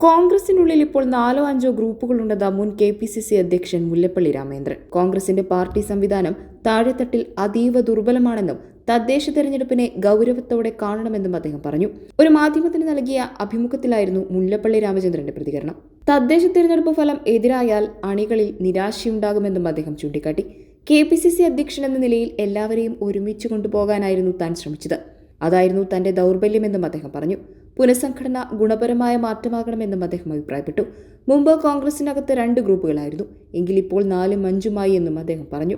കോൺഗ്രസിനുള്ളിൽ ഇപ്പോൾ നാലോ അഞ്ചോ ഗ്രൂപ്പുകളുണ്ടെന്ന് മുൻ കെ പി സി സി അധ്യക്ഷൻ മുല്ലപ്പള്ളി രാമേന്ദ്രൻ. കോൺഗ്രസിന്റെ പാർട്ടി സംവിധാനം താഴെത്തട്ടിൽ അതീവ ദുർബലമാണെന്നും തദ്ദേശ തെരഞ്ഞെടുപ്പിനെ ഗൗരവത്തോടെ കാണണമെന്നും അദ്ദേഹം പറഞ്ഞു. ഒരു മാധ്യമത്തിന് നൽകിയ അഭിമുഖത്തിലായിരുന്നു മുല്ലപ്പള്ളി രാമചന്ദ്രന്റെ പ്രതികരണം. തദ്ദേശ തെരഞ്ഞെടുപ്പ് ഫലം എതിരായാൽ അണികളിൽ നിരാശയുണ്ടാകുമെന്നും അദ്ദേഹം ചൂണ്ടിക്കാട്ടി. കെ പി സി സി അധ്യക്ഷൻ എന്ന നിലയിൽ എല്ലാവരെയും ഒരുമിച്ച് കൊണ്ടുപോകാനായിരുന്നു താൻ ശ്രമിച്ചത്. അതായിരുന്നു തന്റെ ദൗർബല്യമെന്നും അദ്ദേഹം പറഞ്ഞു. പുനഃസംഘടന ഗുണപരമായ മാറ്റമാകണമെന്നും അദ്ദേഹം അഭിപ്രായപ്പെട്ടു. മുമ്പ് കോൺഗ്രസിനകത്ത് രണ്ട് ഗ്രൂപ്പുകളായിരുന്നു. എങ്കിൽ ഇപ്പോൾ നാലും അഞ്ചുമായി എന്നും അദ്ദേഹം പറഞ്ഞു.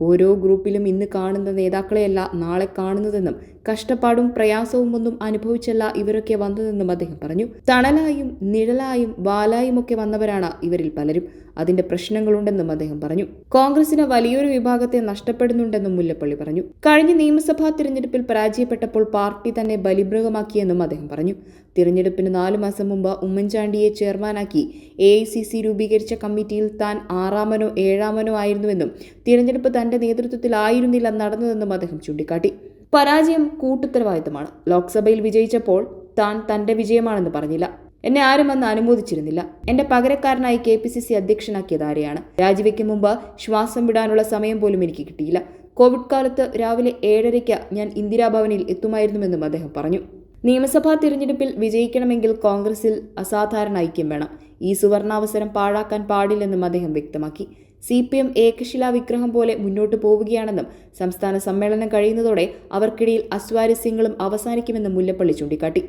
ഓരോ ഗ്രൂപ്പിലും ഇന്ന് കാണുന്ന നേതാക്കളെയല്ല നാളെ കാണുന്നതെന്നും കഷ്ടപ്പാടും പ്രയാസവും ഒന്നും അനുഭവിച്ചല്ല ഇവരൊക്കെ വന്നതെന്നും അദ്ദേഹം പറഞ്ഞു. തണലായും നിഴലായും വാലായും ഒക്കെ വന്നവരാണ് ഇവരിൽ പലരും. അതിന്റെ പ്രശ്നങ്ങളുണ്ടെന്നും അദ്ദേഹം പറഞ്ഞു. കോൺഗ്രസിന് വലിയൊരു വിഭാഗത്തെ നഷ്ടപ്പെടുന്നുണ്ടെന്നും മുല്ലപ്പള്ളി പറഞ്ഞു. കഴിഞ്ഞ നിയമസഭാ തിരഞ്ഞെടുപ്പിൽ പരാജയപ്പെട്ടപ്പോൾ പാർട്ടി തന്നെ ബലിമൃഗമാക്കിയെന്നും അദ്ദേഹം പറഞ്ഞു. തിരഞ്ഞെടുപ്പിന് നാലു മാസം മുമ്പ് ഉമ്മൻചാണ്ടിയെ ചെയർമാനാക്കി എ ഐ സി സി രൂപീകരിച്ച കമ്മിറ്റിയിൽ താൻ ആറാമനോ ഏഴാമനോ ആയിരുന്നുവെന്നും തിരഞ്ഞെടുപ്പ് തന്റെ നേതൃത്വത്തിലായിരുന്നില്ല നടന്നതെന്നും അദ്ദേഹം ചൂണ്ടിക്കാട്ടി. പരാജയം കൂട്ടുത്തരവാദിത്തമാണ്. ലോക്സഭയിൽ വിജയിച്ചപ്പോൾ താൻ തന്റെ വിജയമാണെന്ന് പറഞ്ഞില്ല. എന്നെ ആരും അന്ന് അനുമോദിച്ചിരുന്നില്ല. എന്റെ പകരക്കാരനായി കെ പി സി സി അധ്യക്ഷനാക്കിയത് ആരെയാണ്? രാജിവെക്കും മുമ്പ് ശ്വാസം വിടാനുള്ള സമയം പോലും എനിക്ക് കിട്ടിയില്ല. കോവിഡ് കാലത്ത് രാവിലെ ഏഴരയ്ക്ക് ഞാൻ ഇന്ദിരാഭവനിൽ എത്തുമായിരുന്നുവെന്നും അദ്ദേഹം പറഞ്ഞു. നിയമസഭാ തിരഞ്ഞെടുപ്പിൽ വിജയിക്കണമെങ്കിൽ കോൺഗ്രസിൽ അസാധാരണ ഐക്യം വേണം. ഈ സുവർണാവസരം പാഴാക്കാൻ പാടില്ലെന്നും അദ്ദേഹം വ്യക്തമാക്കി. സി പി എം ഏകശിലാ വിഗ്രഹം പോലെ മുന്നോട്ടു പോവുകയാണെന്നും സംസ്ഥാന സമ്മേളനം കഴിയുന്നതോടെ അവർക്കിടയിൽ അസ്വാരസ്യങ്ങളും അവസാനിക്കുമെന്നും മുല്ലപ്പള്ളി ചൂണ്ടിക്കാട്ടി.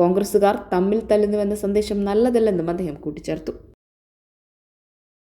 കോൺഗ്രസുകാർ തമ്മിൽ തല്ലുന്നുവെന്ന സന്ദേശം നല്ലതല്ലെന്നും അദ്ദേഹം കൂട്ടിച്ചേർത്തു.